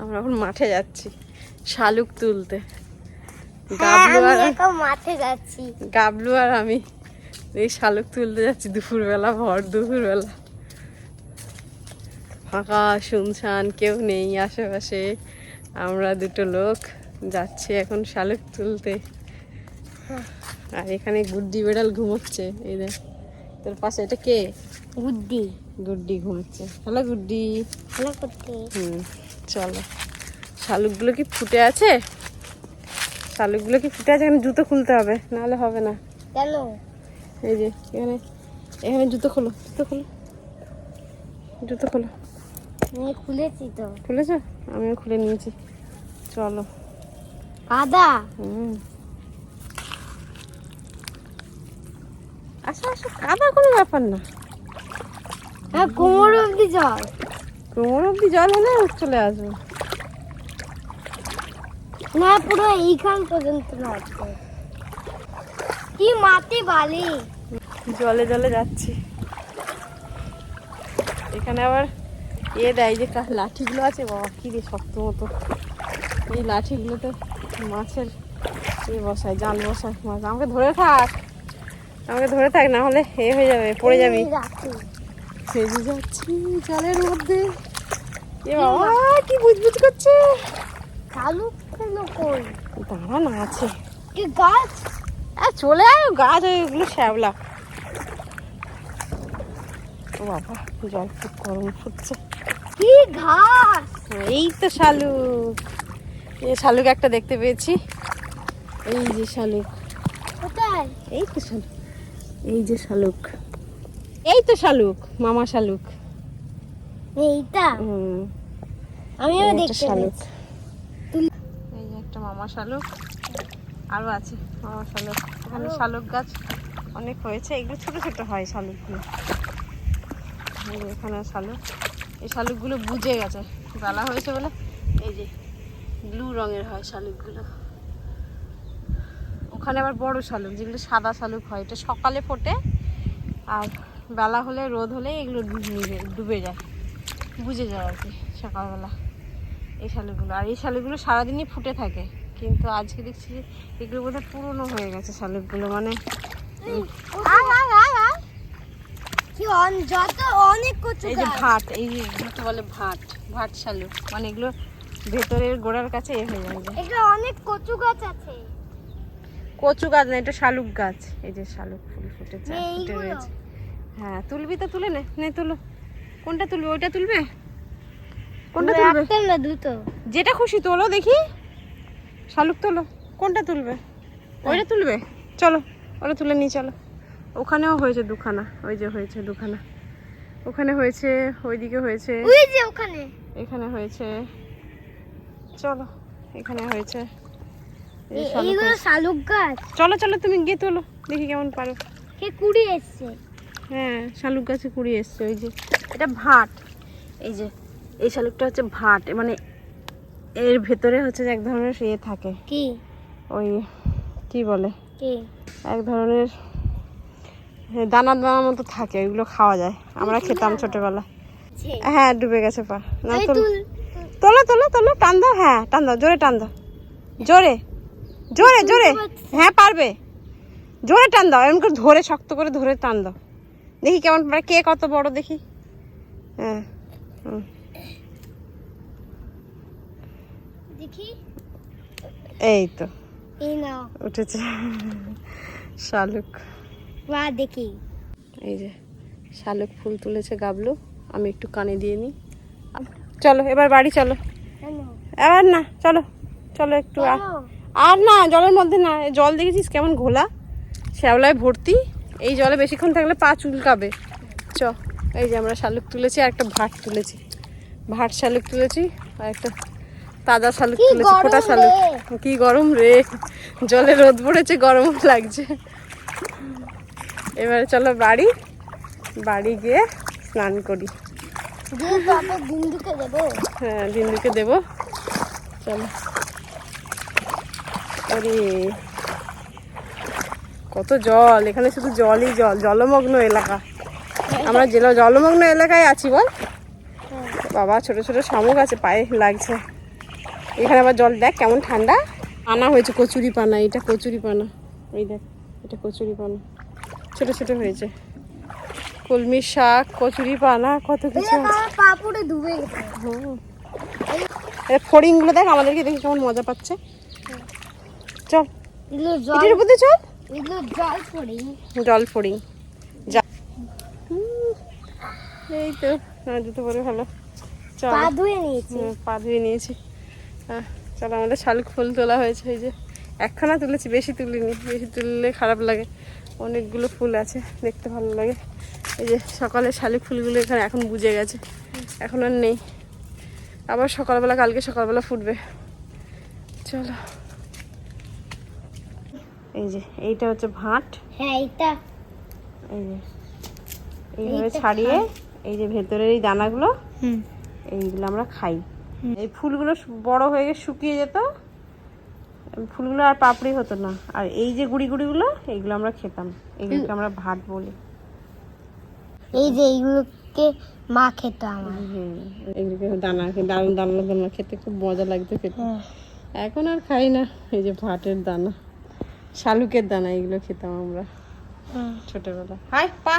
আমরা এখন মাঠে যাচ্ছি শালুক তুলতে। হ্যাঁ গাবলু আর মাঠে যাচ্ছি। গাবলু আর আমি এই শালুক তুলতে যাচ্ছি দুপুরবেলা ভর দুপুরবেলা। ফাঁকা শুনশান কেউ নেই আশেপাশে। আমরা দুটো লোক যাচ্ছি এখন শালুক তুলতে। আর এখানে গুড্ডি বেড়াল ঘুমোচ্ছে এই দেখ। তোর পাশে এটা কে? গুড্ডি। গুড্ডি ঘুমোচ্ছে। হ্যালো গুড্ডি। ভালো করতে হুম। চলো। শালুকগুলো কি ফুটে আছে? শালুকগুলো কি ফুটে আছে? এখানে জুতো খুলতে হবে নাহলে হবে না। কেন? এই যে এখানে এখানে জুতো খোলো জুতো খোলো। জুতো খোলো। আমি খুলেছি তো। খুলেছো? আমিও খুলে নিয়েছি। চলো। কাদা হুম। আচ্ছা আচ্ছা কাদা কোনো ব্যাপার না। হ্যাঁ কোমর অব্দি জল। কোমর অব্দি জল হলে চলে আসব। না পুরো এইখান পর্যন্ত লাগছে কি মাটি বালি। জলে জলে যাচ্ছি। এখানে আবার এ দেয় যে কা- লাঠিগুলো আছে বাবা কি রে শক্ত মতো। এই লাঠিগুলোতে মাছের এ বসায় জাল বসায়। মাছ আমাকে ধরে থাক। আমাকে ধরে থাক না হলে এ হয়ে যাবে পড়ে যাবি। ভেজে যাচ্ছি জলের মধ্যে। এ বাবা। কি বুজবুজ করছে? চালু কেন কই? দাঁড়া না আছে। কি গাছ? আর চলে আয়। গাছ ওইগুলো শ্যাওলা। ও বাবা জল খুব গরম ফুটছে। কি ঘাস? এই তো শালুক। এই শালুক একটা দেখতে পেয়েছি। এই যে শালুক। কোথায়? এই তো শালুক। এই যে শালুক। এই তো শালুক মামা শালুক। এইটা? আমিও দেখতে শালুক। এই যে একটা মামা শালুক। আরও আছে মামা শালুক। এখানে শালুক গাছ অনেক হয়েছে। এগুলো ছোট ছোট হয় শালুকগুলো। এখানে শালুক। এই শালুকগুলো বুঝে গেছে। বেলা হয়েছে বলে এই যে ব্লু রঙের হয় শালুকগুলো। ওখানে আবার বড় শালুক যেগুলো সাদা শালুক হয়। এটা সকালে ফোটে আর বেলা হলে রোদ হলে এগুলো ডুবে ডুবে যায়। বুঝে যায় আর কি সকালবেলা। এই শালুকগুলো আর এই শালুকগুলো সারাদিনই ফুটে থাকে। কিন্তু আজকে দেখছি যে এগুলো বোধহয় পুরনো হয়ে গেছে শালুকগুলো মানে এই যে। ভাট এই যে বলে ভাট ভাট শালুক মানে এগুলো ভেতরের গোড়ার কাছে এ হয়ে। এখানে অনেক কচু গাছ আছে। কচু গাছ না এটা শালুক গাছ। এই যে শালুক ফুল ফুটেছে ফুটে রয়েছে। হ্যাঁ তুলবি তো তুলে নে নে তুলো। কোনটা তুলবে ওইটা তুলবে? কোনটা তুলবে? না দুটো। যেটা খুশি তোলো দেখি। শালুক তোলো। কোনটা তুলবে? ওইটা তুলবে? চলো ওটা তুলে নিয়ে চলো। ওখানেও হয়েছে দুখানা ওই যে হয়েছে দুখানা। ওখানে হয়েছে ওইদিকে হয়েছে। ওই যে ওখানে। এখানে হয়েছে। চলো এখানে হয়েছে। এইগুলো শালুক গাছ? চলো চলো তুমি গিয়ে তোলো দেখি কেমন পারো। কে কুড়ি এসছে? হ্যাঁ শালুক গাছে কুড়ি এসছে ওই যে। এটা ভাট এই যে এই শালুকটা হচ্ছে ভাট মানে এর ভেতরে হচ্ছে এক ধরনের ইয়ে থাকে। কি? ওই কি বলে? এক ধরনের দানা দানা মতো থাকে ওইগুলো খাওয়া যায়। আমরা খেতাম ছোটবেলা হ্যাঁ ডুবে গেছে পা। না এই তোলো। তুল তোলো তোলো তোলো টান দাও হ্যাঁ টান দাও জোরে টান দাও। জোরে জোরে জোরে। হ্যাঁ পারবে। জোরে টান দাও এমন করে ধরে শক্ত করে ধরে টান দাও। দেখি কেমন পারে কে কত বড় দেখি? হ্যাঁ। দেখি। এই তো। উঠেছে। শালুক। বা দেখি। এই যে শালুক ফুল তুলেছে গাবলু। আমি একটু কানে দিয়ে নিই। চলো এবার বাড়ি চলো। এবার না চলো চলো একটু আর না জলের মধ্যে না জল দেখেছিস কেমন ঘোলা? শ্যাওলায় ভর্তি। এই জলে বেশিক্ষণ থাকলে পা চুলকাবে। চ এই যে আমরা শালুক তুলেছি আর একটা ভাট তুলেছি। ভাট শালুক তুলেছি আর একটা তাজা শালুক তুলেছি ফোটা শালুক। কি গরম রে! জলে রোদ পড়েছে গরম লাগছে। এবারে চলো বাড়ি বাড়ি গিয়ে স্নান করি। হ্যাঁ বিন্দুকে দেবো। চলো। আরে কত জল এখানে শুধু জলই জল জলমগ্ন এলাকা। আমরা জেলা জলমগ্ন এলাকায় আছি বল। বাবা ছোট ছোট শামুক আছে পায়ে লাগছে। এখানে আবার জল দেখ কেমন ঠান্ডা। আনা হয়েছে কচুরি পানা এটা কচুরি পানা এই দেখ এটা কচুরি পানা ছোট ছোট হয়েছে। কলমি শাক কচুরি পানা কত কিছু ডুবে গেছে। ফড়িংগুলো দেখ আমাদেরকে দেখে কেমন মজা পাচ্ছে। চল। উপরে চল। জল ফড়িং। এই তো জুতো পরে ভালো। চল। পা ধুয়ে নিয়েছি। পা ধুয়ে নিয়েছি। হ্যাঁ চলো আমাদের শালুক ফুল তোলা হয়েছে। এই যে একখানা তুলেছি বেশি তুলিনি বেশি তুললে খারাপ লাগে। অনেকগুলো ফুল আছে দেখতে ভালো লাগে। এই যে সকালে শালুক ফুলগুলো এখানে এখন বুঝে গেছে। এখন আর নেই। আবার সকালবেলা কালকে সকালবেলা ফুটবে। চলো। এই যে এইটা হচ্ছে ভাট। হ্যাঁ এইটা। এই যে এইভাবে ছাড়িয়ে এই যে ভেতরের এই দানাগুলো এইগুলো আমরা খাই। এই ফুলগুলো বড় হয়ে গিয়ে শুকিয়ে যেত। ফুলগুলো আর পাপড়ি হতো না। আর এই যে গুড়ি গুড়িগুলো এইগুলো আমরা খেতাম। এগুলোকে আমরা ভাত বলি। এই যে এইগুলোকে মা খেত আমার। হুম, এগুলোকে দানা দারুণ দানা দানা খেতে খুব মজা লাগতো খেতে। হ্যাঁ। এখন আর খাই না। এই যে ভাতের দানা। শালুকের দানা এগুলো খেতাম আমরা। ছোটবেলা হাই